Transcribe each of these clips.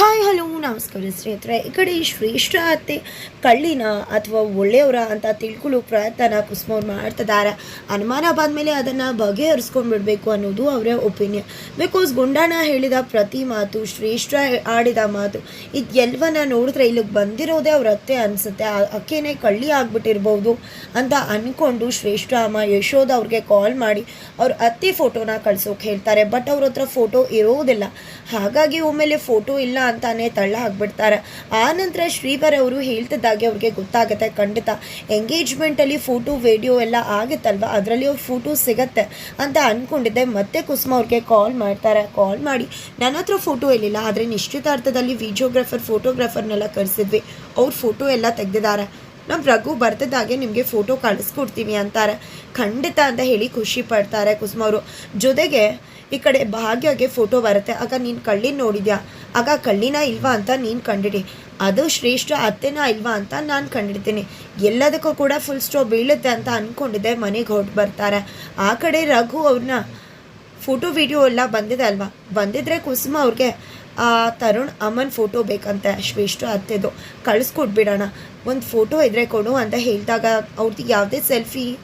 Hi, hello, ನಮಸ್ಕಾರ ಸ್ನೇಹಿತರೆ. ಈ ಕಡೆ ಶ್ರೇಷ್ಠ ಅತ್ತೆ ಕಳ್ಳಿನ ಅಥವಾ ಒಳ್ಳೆಯವರ ಅಂತ ತಿಳ್ಕೊಳ್ಳೋ ಪ್ರಯತ್ನ ಕುಸುಮವ್ರು ಮಾಡ್ತಿದ್ದಾರೆ. ಅನುಮಾನ ಬಂದಮೇಲೆ ಅದನ್ನು ಬಗೆಹರಿಸ್ಕೊಂಡು ಬಿಡಬೇಕು ಅನ್ನೋದು ಅವರ ಒಪಿನಿಯನ್. ಬಿಕಾಸ್ ಗುಂಡಾಣ ಹೇಳಿದ ಪ್ರತಿ ಮಾತು, ಶ್ರೇಷ್ಠ ಆಡಿದ ಮಾತು ಇದು ಎಲ್ಲವನ್ನ ನೋಡಿದ್ರೆ ಇಲ್ಲಿಗೆ ಬಂದಿರೋದೇ ಅವ್ರ ಅತ್ತೆ ಅನಿಸುತ್ತೆ. ಅಕ್ಕೇನೆ ಕಳ್ಳಿ ಆಗ್ಬಿಟ್ಟಿರ್ಬೋದು ಅಂತ ಅಂದ್ಕೊಂಡು ಶ್ರೇಷ್ಠ ಅಮ್ಮ ಯಶೋಧ ಅವ್ರಿಗೆ ಕಾಲ್ ಮಾಡಿ ಅವ್ರ ಅತ್ತೆ ಫೋಟೋನ ಕಳ್ಸೋಕೆ ಹೇಳ್ತಾರೆ. ಬಟ್ ಅವ್ರ ಹತ್ರ ಫೋಟೋ ಇರೋದಿಲ್ಲ. ಹಾಗಾಗಿ ಒಮ್ಮೆಲೆ ಫೋಟೋ ಇಲ್ಲ ಅಂತಾನೆ ತಳ್ಳ ಹಾಕ್ಬಿಡ್ತಾರೆ ಆ ನಂತರ ಶ್ರೀವರ್ ಅವರು ಹೇಳ್ತಿದ್ದಾಗೆ ಅವ್ರಿಗೆ ಗೊತ್ತಾಗುತ್ತೆ, ಖಂಡಿತ. ಎಂಗೇಜ್ಮೆಂಟಲ್ಲಿ ಫೋಟೋ ವಿಡಿಯೋ ಎಲ್ಲ ಆಗುತ್ತಲ್ವ? ಅದರಲ್ಲಿ ಅವ್ರ ಫೋಟೋ ಸಿಗತ್ತೆ ಅಂತ ಅಂದ್ಕೊಂಡಿದ್ದೆ ಮತ್ತೆ ಕುಸುಮ ಅವ್ರಿಗೆ ಕಾಲ್ ಮಾಡ್ತಾರೆ. ಕಾಲ್ ಮಾಡಿ ನನ್ನ ಹತ್ರ ಫೋಟೋ ಇರಲಿಲ್ಲ, ಆದರೆ ನಿಶ್ಚಿತಾರ್ಥದಲ್ಲಿ ವಿಡಿಯೋಗ್ರಾಫರ್ ಫೋಟೋಗ್ರಾಫರ್ನೆಲ್ಲ ಕರೆಸಿದ್ವಿ. ಅವ್ರ ಫೋಟೋ ಎಲ್ಲ ತೆಗೆದಿದ್ದಾರೆ. ನಮ್ಮ ರಘು ಬರ್ತಿದ್ದಾಗೆ ನಿಮಗೆ ಫೋಟೋ ಕಳಿಸ್ಕೊಡ್ತೀವಿ ಅಂತಾರೆ. ಖಂಡಿತ ಅಂತ ಹೇಳಿ ಖುಷಿ ಪಡ್ತಾರೆ ಕುಸುಮ ಅವರು. ಜೊತೆಗೆ ಈ ಕಡೆ ಭಾಗ್ಯಗೆ ಫೋಟೋ ಬರುತ್ತೆ. ಆಗ ನೀನು ಕಳ್ಳಿನ ನೋಡಿದ್ಯಾ? ಆಗ ಕಳ್ಳಿನ ಇಲ್ವಾ ಅಂತ ನೀನು ಕಂಡಿಡಿ. ಅದು ಶ್ರೇಷ್ಠ ಅತ್ತೆನ ಇಲ್ವಾ ಅಂತ ನಾನು ಕಂಡಿಡ್ತೀನಿ. ಎಲ್ಲದಕ್ಕೂ ಕೂಡ ಫುಲ್ ಸ್ಟಾಪ್ ಬೀಳುತ್ತೆ ಅಂತ ಅಂದ್ಕೊಂಡಿದ್ದೆ ಮನೆಗೆ ಹೊರಟು ಬರ್ತಾರೆ. ಆ ಕಡೆ ರಘು ಅವ್ರನ್ನ ಫೋಟೋ ವಿಡಿಯೋ ಎಲ್ಲ ಬಂದಿದೆ ಅಲ್ವಾ? ಬಂದಿದ್ರೆ ಕುಸುಮ ಅವ್ರಿಗೆ, ಆ, ತರುಣ್, ಅಮ್ಮನ ಫೋಟೋ ಬೇಕಂತೆ, ಶ್ರೇಷ್ಠ ಅತ್ತೆದು. ಕಳಿಸ್ಕೊಟ್ಬಿಡೋಣ ಒಂದು ಫೋಟೋ ಇದ್ರೆ ಕೊಡು ಅಂತ ಹೇಳಿದಾಗ ಅವ್ರದ್ದು ಯಾವುದೇ ಸೆಲ್ಫಿ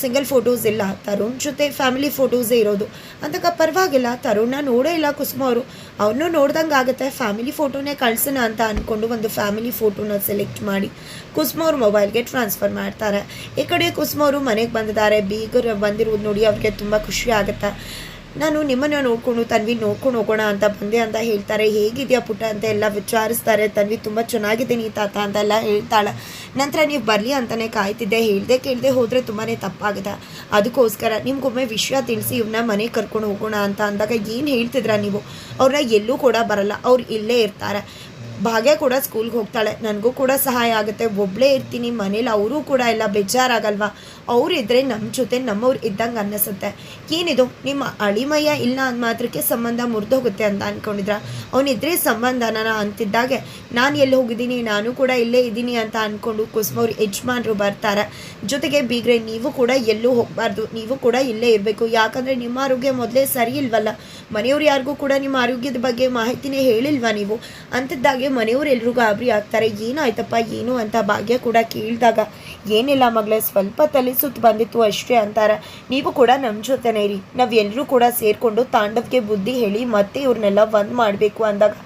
ಸಿಂಗಲ್ ಫೋಟೋಸ್ ಇಲ್ಲ. ತರುಣ್ ಜೊತೆ ಫ್ಯಾಮಿಲಿ ಫೋಟೋಸೇ ಇರೋದು. ಅಂದಾಗ ಪರವಾಗಿಲ್ಲ, ತರುಣ್ನ ನೋಡೇ ಇಲ್ಲ ಕುಸುಮ ಅವರು. ಅವನು ನೋಡ್ದಂಗೆ ಆಗುತ್ತೆ. ಫ್ಯಾಮಿಲಿ ಫೋಟೋನೇ ಕಳ್ಸೋಣ ಅಂತ ಅಂದ್ಕೊಂಡು ಒಂದು ಫ್ಯಾಮಿಲಿ ಫೋಟೋನ ಸೆಲೆಕ್ಟ್ ಮಾಡಿ ಕುಸುಮ ಅವ್ರ ಮೊಬೈಲ್ಗೆ ಟ್ರಾನ್ಸ್ಫರ್ ಮಾಡ್ತಾರೆ. ಈ ಕಡೆ ಕುಸುಮ ಅವರು ಮನೆಗೆ ಬಂದಿದ್ದಾರೆ. ಬೀಗರು ಬಂದಿರೋದು ನೋಡಿ ಅವ್ರಿಗೆ ತುಂಬ ಖುಷಿ ಆಗುತ್ತೆ. ನಾನು ನಿಮ್ಮನ್ನ ನೋಡ್ಕೊಂಡು ತನ್ವಿ ನೋಡ್ಕೊಂಡು ಹೋಗೋಣ ಅಂತ ಬಂದೆ ಅಂತ ಹೇಳ್ತಾರೆ. ಹೇಗಿದೆಯಾ ಪುಟ್ಟ ಅಂತ ಎಲ್ಲ ವಿಚಾರಿಸ್ತಾರೆ. ತನ್ವಿ ತುಂಬ ಚೆನ್ನಾಗಿದ್ದೀನಿ ತಾತ ಅಂತ ಎಲ್ಲ ಹೇಳ್ತಾಳೆ. ನಂತರ ನೀವು ಬರಲಿ ಅಂತಲೇ ಕಾಯ್ತಿದ್ದೆ. ಹೇಳ್ದೆ ಕೇಳದೆ ಹೋದರೆ ತುಂಬಾ ತಪ್ಪಾಗುತ್ತೆ ಅದಕ್ಕೋಸ್ಕರ ನಿಮ್ಗೊಮ್ಮೆ ವಿಷಯ ತಿಳಿಸಿ ಇವ್ನ ಮನೆಗೆ ಕರ್ಕೊಂಡು ಹೋಗೋಣ ಅಂತ ಅಂದಾಗ ಏನು ಹೇಳ್ತಿದ್ರ ನೀವು? ಅವ್ರನ್ನ ಎಲ್ಲೂ ಕೂಡ ಬರಲ್ಲ. ಅವ್ರು ಇಲ್ಲೇ ಇರ್ತಾರೆ. ಭಾಗ್ಯ ಕೂಡ ಸ್ಕೂಲ್ಗೆ ಹೋಗ್ತಾಳೆ. ನನಗೂ ಕೂಡ ಸಹಾಯ ಆಗುತ್ತೆ. ಒಬ್ಬಳೇ ಇರ್ತೀನಿ, ಮನೇಲಿ ಅವರೂ ಕೂಡ ಎಲ್ಲ ಬೇಜಾರಾಗಲ್ವಾ? ಅವ್ರು ಇದ್ದರೆ ನಮ್ಮ ಜೊತೆ ನಮ್ಮವ್ರು ಇದ್ದಂಗೆ ಅನ್ನಿಸುತ್ತೆ. ಏನಿದು? ನಿಮ್ಮ ಅಳಿಮಯ್ಯ ಇಲ್ಲ ಅಂದ ಮಾತ್ರಕ್ಕೆ ಸಂಬಂಧ ಮುರಿದೋಗುತ್ತೆ ಅಂತ ಅಂದ್ಕೊಂಡಿದ್ರ ಅವನಿದ್ರೆ ಸಂಬಂಧನ ಅಂತಿದ್ದಾಗೆ, ನಾನು ಎಲ್ಲಿ ಹೋಗಿದ್ದೀನಿ, ನಾನು ಕೂಡ ಇಲ್ಲೇ ಇದ್ದೀನಿ ಅಂತ ಅಂದ್ಕೊಂಡು ಕುಸುಮವ್ರು ಯಜಮಾನ್ರು ಬರ್ತಾರೆ. ಜೊತೆಗೆ ಬೀಗ್ರೆ, ನೀವು ಕೂಡ ಎಲ್ಲೂ ಹೋಗಬಾರ್ದು. ನೀವು ಕೂಡ ಇಲ್ಲೇ ಇರಬೇಕು. ಯಾಕಂದರೆ ನಿಮ್ಮ ಆರೋಗ್ಯ ಮೊದಲೇ ಸರಿ ಇಲ್ವಲ್ಲ? ಮನೆಯವ್ರು ಯಾರಿಗೂ ಕೂಡ ನಿಮ್ಮ ಆರೋಗ್ಯದ ಬಗ್ಗೆ ಮಾಹಿತಿನೇ ಹೇಳಿಲ್ವಾ ನೀವು? ಅಂತಿದ್ದಾಗೆ ಮನೆಯವ್ರು ಎಲ್ರಿಗೂ ಗಾಬರಿ ಆಗ್ತಾರೆ. ಏನಾಯ್ತಪ್ಪ, ಏನು ಅಂತ ಭಾಗ್ಯ ಕೂಡ ಕೇಳಿದಾಗ, ಏನಿಲ್ಲ ಮಗಳೇ, ಸ್ವಲ್ಪ ತಲೆ ಸುತ್ತು ಬಂದಿತ್ತು ಅಷ್ಟೇ ಅಂತಾರೆ. ನೀವು ಕೂಡ ನಮ್ಮ ಜೊತೆನೇ ಇರಿ. ನಾವೆಲ್ಲರೂ ಕೂಡ ಸೇರಿಕೊಂಡು ತಾಂಡವ್ಗೆ ಬುದ್ಧಿ ಹೇಳಿ ಮತ್ತೆ ಇವ್ರನ್ನೆಲ್ಲ ಒಂದು ಮಾಡಬೇಕು ಅಂದಾಗ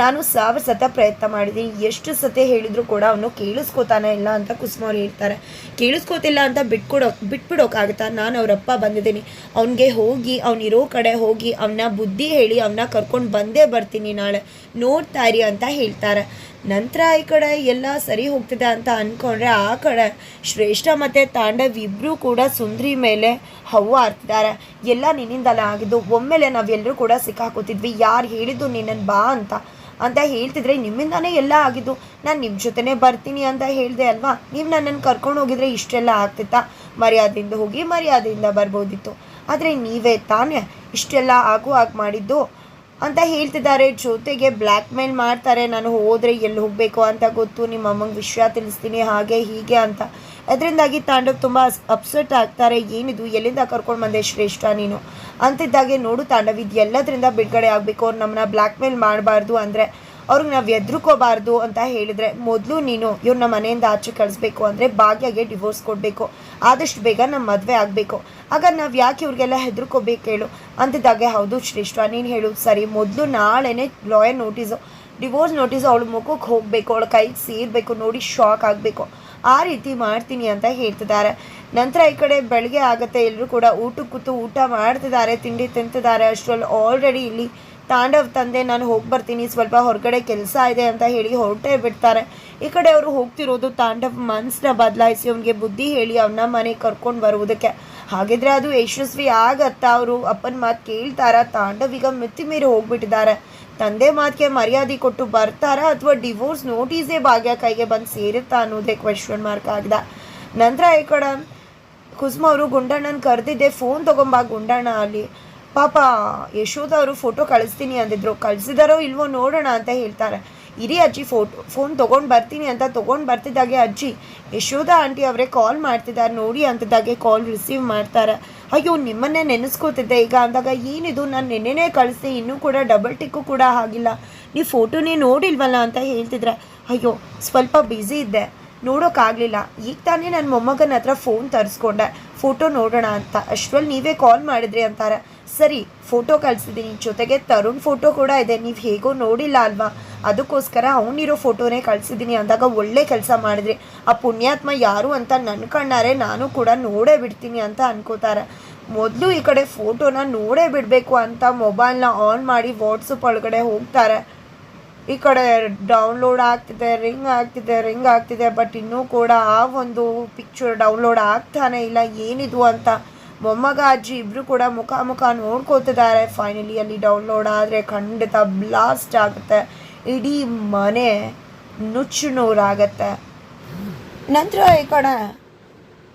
ನಾನು ಸಾವಿರ ಸತ ಪ್ರಯತ್ನ ಮಾಡಿದ್ದೀನಿ ಎಷ್ಟು ಸತಿ ಹೇಳಿದ್ರು ಕೂಡ ಅವನು ಕೇಳಿಸ್ಕೋತಾನೆ ಇಲ್ಲ ಅಂತ ಕುಸುಮವ್ರು ಹೇಳ್ತಾರೆ. ಕೇಳಿಸ್ಕೋತಿಲ್ಲ ಅಂತ ಬಿಟ್ಕೊಡೋ ಬಿಟ್ಬಿಡೋಕ್ಕಾಗುತ್ತಾ ನಾನು ಅವರಪ್ಪ ಬಂದಿದ್ದೀನಿ. ಅವನಿಗೆ ಹೋಗಿ ಅವನಿರೋ ಕಡೆ ಹೋಗಿ, ಅವನ ಬುದ್ಧಿ ಹೇಳಿ ಅವನ್ನ ಕರ್ಕೊಂಡು ಬಂದೇ ಬರ್ತೀನಿ ನಾಳೆ. ನೋಡ್ತಾ ಇರಿ ಅಂತ ಹೇಳ್ತಾರೆ. ನಂತರ ಈ ಕಡೆ ಎಲ್ಲ ಸರಿ ಹೋಗ್ತಿದೆ ಅಂತ ಅಂದ್ಕೊಂಡ್ರೆ ಆ ಕಡೆ ಶ್ರೇಷ್ಠ ಮತ್ತು ತಾಂಡವ್ ಇಬ್ಬರೂ ಕೂಡ ಸುಂದ್ರಿ ಮೇಲೆ ಹವ್ವ ಆರ್ತಿದ್ದಾರೆ ಎಲ್ಲ ನಿನ್ನಿಂದಲೇ ಆಗಿದ್ದು ಒಮ್ಮೆಲೆ ನಾವೆಲ್ಲರೂ ಕೂಡ ಸಿಕ್ಕಾಕೋತಿದ್ವಿ. ಯಾರು ಹೇಳಿದ್ದು ನಿನ್ನನ್ನು ಬಾ ಅಂತ. ಅಂತ ಹೇಳ್ತಿದ್ರೆ ನಿಮ್ಮಿಂದಾನೇ ಎಲ್ಲ ಆಗಿದ್ದು. ನಾನು ನಿಮ್ಮ ಜೊತೆನೇ ಬರ್ತೀನಿ ಅಂತ ಹೇಳಿದೆ ಅಲ್ವಾ? ನೀವು ನನ್ನನ್ನು ಕರ್ಕೊಂಡು ಹೋಗಿದ್ರೆ ಇಷ್ಟೆಲ್ಲ ಆಗ್ತಿತ್ತಾ? ಮರ್ಯಾದೆಯಿಂದ ಹೋಗಿ ಮರ್ಯಾದೆಯಿಂದ ಬರ್ಬೋದಿತ್ತು. ಆದರೆ ನೀವೇ ತಾನೇ ಇಷ್ಟೆಲ್ಲ ಆಗು ಹಾಗೆ ಮಾಡಿದ್ದು. ಅಂತ ಹೇಳ್ತಿದ್ದಾರೆ. ಜೊತೆಗೆ ಬ್ಲ್ಯಾಕ್ ಮೇಲ್ ಮಾಡ್ತಾರೆ. ನಾನು ಹೋದರೆ ಎಲ್ಲಿ ಹೋಗಬೇಕು ಅಂತ ಗೊತ್ತು. ನಿಮ್ಮ ಅಮ್ಮಂಗೆ ವಿಷಯ ತಿಳಿಸ್ತೀನಿ. ಹಾಗೆ, ಹೀಗೆ ಅಂತ. ಅದರಿಂದಾಗಿ ತಾಂಡವ್ ತುಂಬ ಅಪ್ಸೆಟ್ ಆಗ್ತಾರೆ. ಏನಿದು? ಎಲ್ಲಿಂದ ಕರ್ಕೊಂಡು ಬಂದೆ ಶ್ರೇಷ್ಠ ನೀನು? ಅಂತಿದ್ದಾಗೆ ನೋಡು ತಾಂಡವ್ ಇದು ಎಲ್ಲದರಿಂದ ಬಿಡುಗಡೆ ಆಗಬೇಕು. ಅವ್ರು ನಮ್ಮನ್ನ ಬ್ಲ್ಯಾಕ್ ಮೇಲ್ ಮಾಡಬಾರ್ದು ಅಂದರೆ ಅವ್ರಿಗೆ ನಾವು ಎದ್ರುಕೋಬಾರ್ದು ಅಂತ ಹೇಳಿದರೆ ಮೊದಲು ನೀನು ಇವ್ರನ್ನ ಮನೆಯಿಂದ ಆಚೆ ಕಳಿಸ್ಬೇಕು ಅಂದರೆ ಭಾಗ್ಯಗೆ ಡಿವೋರ್ಸ್ ಕೊಡಬೇಕು. ಆದಷ್ಟು ಬೇಗ ನಮ್ಮ ಮದುವೆ ಆಗಬೇಕು. ಆಗ ನಾವು ಯಾಕೆ ಇವ್ರಿಗೆಲ್ಲ ಹೆದರ್ಕೋಬೇಕು ಹೇಳು? ಅಂತಿದ್ದಾಗೆ, ಹೌದು ಶ್ರೇಷ್ಠ, ನೀನು ಹೇಳು ಸರಿ. ಮೊದಲು ನಾಳೆನೇ ಲಾಯರ್ ನೋಟಿಸು ಡಿವೋರ್ಸ್ ನೋಟಿಸು ಅವಳು ಮುಖಕ್ಕೆ ಹೋಗಬೇಕು, ಅವಳ ಕೈಗೆ ಸೇರಬೇಕು, ನೋಡಿ ಶಾಕ್ ಆಗಬೇಕು. ಆ ರೀತಿ ಮಾಡ್ತೀನಿ ಅಂತ ಹೇಳ್ತಿದ್ದಾರೆ. ನಂತರ ಈ ಕಡೆ ಬೆಳಗ್ಗೆ ಆಗುತ್ತೆ ಎಲ್ಲರೂ ಕೂಡ ಊಟಕ್ಕೆ ಕೂತು ಊಟ ಮಾಡ್ತಿದ್ದಾರೆ, ತಿಂಡಿ ತಿಂತಿದ್ದಾರೆ. ಅಷ್ಟರಲ್ಲಿ ಆಲ್ರೆಡಿ ಇಲ್ಲಿ ತಾಂಡವ್ ತಂದೆ, ನಾನು ಹೋಗಿ ಬರ್ತೀನಿ, ಸ್ವಲ್ಪ ಹೊರಗಡೆ ಕೆಲಸ ಇದೆ ಅಂತ ಹೇಳಿ ಹೊರಟೇ ಬಿಡ್ತಾರೆ. ಈ ಕಡೆ ಅವರು ಹೋಗ್ತಿರೋದು ತಾಂಡವ್ ಮನಸ್ಸನ್ನ ಬದಲಾಯಿಸಿ, ಅವನಿಗೆ ಬುದ್ಧಿ ಹೇಳಿ ಅವನ ಮನೆಗೆ ಕರ್ಕೊಂಡು ಬರುವುದಕ್ಕೆ. ಹಾಗಿದ್ರೆ ಅದು ಯಶಸ್ವಿ ಆಗತ್ತಾ? ಅವರು ಅಪ್ಪನ ಮಾತು ಕೇಳ್ತಾರ? ತಾಂಡವ್ ಈಗ ಮಿತಿ ಮೀರಿ ಹೋಗ್ಬಿಟ್ಟಿದ್ದಾರೆ. ತಂದೆ ಮಾತಿಗೆ ಮರ್ಯಾದೆ ಕೊಟ್ಟು ಬರ್ತಾರಾ ಅಥವಾ ಡಿವೋರ್ಸ್ ನೋಟಿಸೇ ಭಾಗ್ಯ ಕೈಗೆ ಬಂದು ಸೇರುತ್ತಾ ಅನ್ನೋದೇ ಕ್ವೆಶನ್ ಮಾರ್ಕ್ ಆಗಿದೆ. ನಂತರ ಈ ಕಡೆ ಕುಸುಮ ಅವರು, ಗುಂಡಣ್ಣನ ಕರೆದಿದ್ದೆ ಫೋನ್ ತಗೊಂಬ ಗುಂಡಣ್ಣ ಅಲ್ಲಿ. ಪಾಪ ಯಶೋಧ ಅವರು ಫೋಟೋ ಕಳಿಸ್ತೀನಿ ಅಂದಿದ್ರು. ಕಳಿಸಿದಾರೋ ಇಲ್ವೋ ನೋಡೋಣ ಅಂತ ಹೇಳ್ತಾರೆ. ಇರಿ ಅಜ್ಜಿ ಫೋಟೋ ಫೋನ್ ತೊಗೊಂಡು ಬರ್ತೀನಿ ಅಂತ ತೊಗೊಂಡು ಬರ್ತಿದ್ದಾಗೆ ಅಜ್ಜಿ. ಯಶೋಧ ಆಂಟಿ ಅವರೇ ಕಾಲ್ ಮಾಡ್ತಿದ್ದಾರೆ, ನೋಡಿ ಅಂತದಾಗೆ ಕಾಲ್ ರಿಸೀವ್ ಮಾಡ್ತಾರೆ. ಅಯ್ಯೋ, ನಿಮ್ಮನ್ನೇ ನೆನೆಸ್ಕೋತಿದ್ದೆ. ಈಗ ಅಂದಾಗ ಏನಿದು? ನಾನು ನೆನ್ನೆನೇ ಕಳಿಸಿ ಇನ್ನೂ ಕೂಡ ಡಬಲ್ ಟಿಕ್ಕು ಕೂಡ ಆಗಿಲ್ಲ. ನೀವು ಫೋಟೋನೇ ನೋಡಿಲ್ವಲ್ಲ ಅಂತ ಹೇಳ್ತಿದ್ರೆ. ಅಯ್ಯೋ, ಸ್ವಲ್ಪ ಬ್ಯುಸಿ ಇದ್ದೆ. ನೋಡೋಕ್ಕಾಗಲಿಲ್ಲ ಈಗ ತಾನೇ ನನ್ನ ಮೊಮ್ಮಗನ ಹತ್ರ ಫೋನ್ ತರಿಸ್ಕೊಂಡೆ. ಫೋಟೋ ನೋಡೋಣ ಅಂತ. ಅಷ್ಟರಲ್ಲಿ ನೀವೇ ಕಾಲ್ ಮಾಡಿದ್ರಿ ಅಂತಾರೆ. ಸರಿ ಫೋಟೋ ಕಳಿಸಿದ್ದೀನಿ ಜೊತೆಗೆ ತರುಣ್ ಫೋಟೋ ಕೂಡ ಇದೆ. ನೀವು ಹೇಗೋ ನೋಡಿಲ್ಲ ಅಲ್ವಾ? ಅದಕ್ಕೋಸ್ಕರ ಅವನಿರೋ ಫೋಟೋನೇ ಕಳಿಸಿದ್ದೀನಿ ಅಂದಾಗ ಒಳ್ಳೆ ಕೆಲಸ ಮಾಡಿದ್ರಿ. ಆ ಪುಣ್ಯಾತ್ಮ ಯಾರು ಅಂತ ನನ್ನ ಕಣ್ಣಾರೆ ನಾನು ಕೂಡ ನೋಡೇ ಬಿಡ್ತೀನಿ ಅಂತ ಅನ್ಕೋತಾರೆ. ಮೊದಲು ಈ ಕಡೆ ಫೋಟೋನ ನೋಡೇ ಬಿಡಬೇಕು ಅಂತ ಮೊಬೈಲ್ನ ಆನ್ ಮಾಡಿ ವಾಟ್ಸಪ್ ಒಳಗಡೆ ಹೋಗ್ತಾರೆ. ಈ ಕಡೆ ಡೌನ್ಲೋಡ್ ಆಗ್ತಿದೆ ರಿಂಗ್ ಆಗ್ತಿದೆ ರಿಂಗ್ ಆಗ್ತಿದೆ ಬಟ್ ಇನ್ನೂ ಕೂಡ ಆ ಒಂದು ಪಿಕ್ಚರ್ ಡೌನ್ಲೋಡ್ ಆಗ್ತಾನೆ ಇಲ್ಲ. ಏನಿದು ಅಂತ. ಮೊಮ್ಮಗ, ಅಜ್ಜಿ ಇಬ್ಬರು ಕೂಡ ಮುಖ ಮುಖ ನೋಡ್ಕೋತಿದ್ದಾರೆ. ಫೈನಲಿ ಅಲ್ಲಿ ಡೌನ್ಲೋಡ್ ಆದರೆ ಖಂಡಿತ ಬ್ಲಾಸ್ಟ್ ಆಗುತ್ತೆ. ಇಡೀ ಮನೆ ನುಚ್ಚು ನೂರಾಗತ್ತೆ. ನಂತರ ಈ ಕಡೆ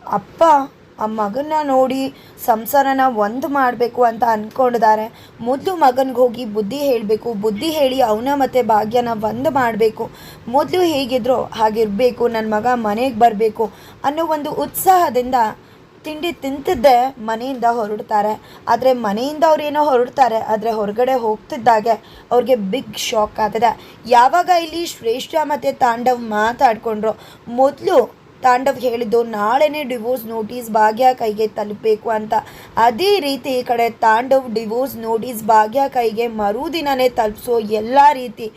ಅಪ್ಪ, ಆ ಮಗನ್ನ ನೋಡಿ ಸಂಸಾರನ ಒಂದು ಮಾಡಬೇಕು ಅಂತ ಅಂದ್ಕೊಂಡಿದ್ದಾರೆ ಮೊದಲು ಮಗನಿಗೆ ಹೋಗಿ ಬುದ್ಧಿ ಹೇಳಬೇಕು, ಬುದ್ಧಿ ಹೇಳಿ ಅವನ ಮತ್ತು ಭಾಗ್ಯನ ಒಂದು ಮಾಡಬೇಕು. ಮೊದಲು ಹೇಗಿದ್ರೋ ಹಾಗಿರಬೇಕು ನನ್ನ ಮಗ ಮನೆಗೆ ಬರಬೇಕು ಅನ್ನೋ ಒಂದು ಉತ್ಸಾಹದಿಂದ ತಿಂಡಿ ತಿಂತಿದ್ದೆ ಮನೆಯಿಂದ ಹೊರಡ್ತಾರೆ. ಆದರೆ ಮನೆಯಿಂದ ಅವ್ರೇನೋ ಹೊರಡ್ತಾರೆ. ಆದರೆ ಹೊರಗಡೆ ಹೋಗ್ತಿದ್ದಾಗೆ ಅವ್ರಿಗೆ ಬಿಗ್ ಶಾಕ್ ಆಗ್ತದೆ. ಯಾವಾಗ ಇಲ್ಲಿ ಶ್ರೇಷ್ಠ ಮತ್ತು ತಾಂಡವ್ ಮಾತಾಡ್ಕೊಂಡ್ರು? ಮೊದಲು ತಾಂಡವ್ ಹೇಳಿದ್ದು, ನಾಳೆನೇ ಡಿವೋರ್ಸ್ ನೋಟಿಸ್ ಭಾಗ್ಯ ಕೈಗೆ ತಲುಪಬೇಕು ಅಂತ. ಅದೇ ರೀತಿ ಈ ಕಡೆ ತಾಂಡವ್ ಡಿವೋರ್ಸ್ ನೋಟಿಸ್ ಭಾಗ್ಯ ಕೈಗೆ ಮರುದಿನನೇ ತಲುಪಿಸೋ ಎಲ್ಲ ರೀತಿ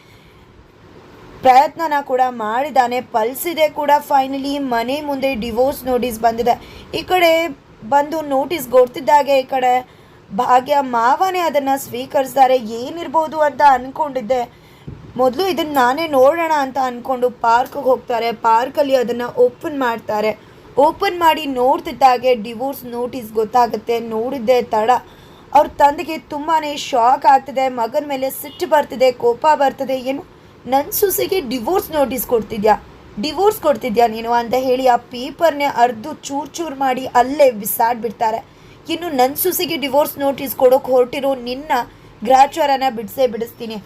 ಪ್ರಯತ್ನನ ಕೂಡ ಮಾಡಿದ್ದಾನೆ ಪಲ್ಸಿದೆ ಕೂಡ ಫೈನಲಿ ಮನೆ ಮುಂದೆ ಡಿವೋರ್ಸ್ ನೋಟಿಸ್ ಬಂದಿದೆ. ಈ ಕಡೆ ಬಂದು ನೋಟಿಸ್ ಕೊಡ್ತಿದ್ದಾಗೆ ಈ ಕಡೆ ಭಾಗ್ಯ ಮಾವನೇ ಅದನ್ನು ಸ್ವೀಕರಿಸ್ತಾರೆ. ಏನಿರ್ಬೋದು ಅಂತ ಅಂದ್ಕೊಂಡಿದ್ದೆ ಮೊದಲು ಇದನ್ನು ನಾನೇ ನೋಡೋಣ ಅಂತ ಅಂದ್ಕೊಂಡು ಪಾರ್ಕ್ಗೆ ಹೋಗ್ತಾರೆ. ಪಾರ್ಕಲ್ಲಿ ಅದನ್ನು ಓಪನ್ ಮಾಡ್ತಾರೆ. ಓಪನ್ ಮಾಡಿ ನೋಡ್ತಿದ್ದಾಗೆ ಡಿವೋರ್ಸ್ ನೋಟಿಸ್ ಗೊತ್ತಾಗುತ್ತೆ. ನೋಡಿದ್ದೆ ತಡ. ಅವ್ರ ತಂದೆಗೆ ತುಂಬಾ ಶಾಕ್ ಆಗ್ತಿದೆ. ಮಗನ ಮೇಲೆ ಸಿಟ್ಟು ಬರ್ತಿದೆ. ಕೋಪ ಬರ್ತದೆ. ಏನು ನನ್ನ ಸೊಸೆಗೆ ಡಿವೋರ್ಸ್ ನೋಟಿಸ್ ಕೊಡ್ತಿದ್ಯಾ? ಡಿವೋರ್ಸ್ ಕೊಡ್ತಿದ್ಯಾ ನೀನು ಅಂತ ಹೇಳಿ ಆ ಪೇಪರ್ನೇ ಅರ್ದು ಚೂರು ಚೂರು ಮಾಡಿ ಅಲ್ಲೇ ಬಿಸಾಡ್ಬಿಡ್ತಾರೆ. ಇನ್ನು ನನ್ನ ಸೊಸೆಗೆ ಡಿವೋರ್ಸ್ ನೋಟಿಸ್ ಕೊಡೋಕೆ ಹೊರಟಿರೋ ನಿನ್ನ ಗ್ರಾಚಾರನ ಬಿಡಿಸೇ ಬಿಡಿಸ್ತೀನಿ.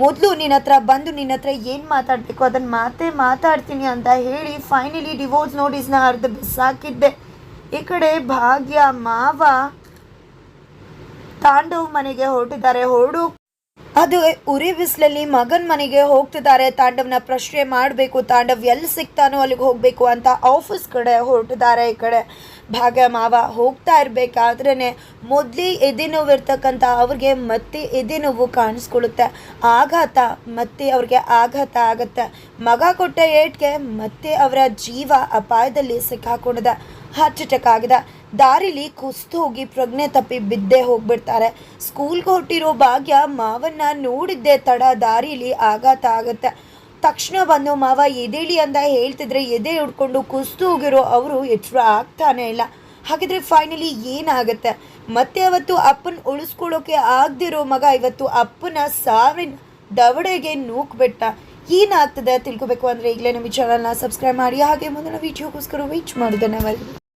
ಮೊದಲು ನಿನ್ನ ಹತ್ರ ಬಂದು ನಿನ್ನ ಹತ್ರ ಏನು ಮಾತಾಡಬೇಕು? ಅದನ್ನು ಮಾತೇ ಮಾತಾಡ್ತೀನಿ ಅಂತ ಹೇಳಿ ಫೈನಲಿ ಡಿವೋರ್ಸ್ ನೋಟಿಸ್ನ ಅರ್ಧ ಬಿಸಾಕಿದ್ದೆ. ಈ ಕಡೆ ಭಾಗ್ಯ, ಮಾವ ತಾಂಡವ್ ಮನೆಗೆ ಹೊರಟಿದ್ದಾರೆ. ಹೊರಡು ಅದು ಉರಿ ಬಿಸಿಲಲ್ಲಿ ಮಗನ ಮನೆಗೆ ಹೋಗ್ತಿದ್ದಾರೆ. ತಾಂಡವ್ನ ಪ್ರಶ್ನೆ ಮಾಡಬೇಕು, ತಾಂಡವ್ ಎಲ್ಲಿ ಸಿಗ್ತಾನೋ ಅಲ್ಲಿಗೆ ಹೋಗಬೇಕು ಅಂತ ಆಫೀಸ್ ಕಡೆ ಹೊರಟಿದ್ದಾರೆ ಈ ಕಡೆ. ಭಾಗ್ಯ ಮಾವ ಹೋಗ್ತಾ ಇರಬೇಕಾದ್ರೇ ಮೊದಲೇ ಎದೆ ನೋವು ಇರ್ತಕ್ಕಂಥ ಅವ್ರಿಗೆ ಮತ್ತೆ ಎದೆ ನೋವು ಕಾಣಿಸ್ಕೊಳುತ್ತೆ ಆಘಾತ, ಮತ್ತೆ ಅವ್ರಿಗೆ ಆಘಾತ ಆಗುತ್ತೆ. ಮಗ ಕೊಟ್ಟ ಏಟ್ಗೆ ಮತ್ತೆ ಅವರ ಜೀವ ಅಪಾಯದಲ್ಲಿ ಸಿಕ್ಕಾಕೊಂಡಿದೆ. ಹಾರ್ಟ್ ದಾರಿಲಿ ಕುಸ್ತು ಹೋಗಿ ಪ್ರಜ್ಞೆ ತಪ್ಪಿ ಬಿದ್ದೇ ಹೋಗ್ಬಿಡ್ತಾರೆ. ಸ್ಕೂಲ್ಗೆ ಹೊಟ್ಟಿರೋ ಭಾಗ್ಯ ಮಾವನ್ನ ನೋಡಿದ್ದೆ ತಡ ದಾರಿಲಿ ಆಘಾತ ಆಗುತ್ತೆ. ತಕ್ಷಣ ಬಂದು, ಮಾವ ಎದೇಳಿ ಅಂತ ಹೇಳ್ತಿದ್ರೆ ಎದೆ ಹಿಡ್ಕೊಂಡು ಕುಸ್ತು ಹೋಗಿರೋ ಅವರು ಎಚ್ಚರ ಆಗ್ತಾನೆ ಇಲ್ಲ. ಹಾಗಿದ್ರೆ ಫೈನಲಿ ಏನಾಗುತ್ತೆ? ಮತ್ತೆ ಅವತ್ತು ಅಪ್ಪನ ಉಳಿಸ್ಕೊಳ್ಳೋಕೆ ಆಗದಿರೋ ಮಗ ಇವತ್ತು ಅಪ್ಪನ ಸಾವಿನ ದವಡೆಗೆ ನೂಕ್ಬಿಟ್ಟ. ಏನಾಗ್ತದೆ ತಿಳ್ಕೊಬೇಕು ಅಂದರೆ ಈಗಲೇ ನಮ್ಮ ಚಾನಲ್ನ ಸಬ್ಸ್ಕ್ರೈಬ್ ಮಾಡಿ. ಹಾಗೆ ಮುಂದಿನ ವೀಡಿಯೋಗೋಸ್ಕರ ಮಾಡಿದೆ ಮಾಡೋದನ್ನ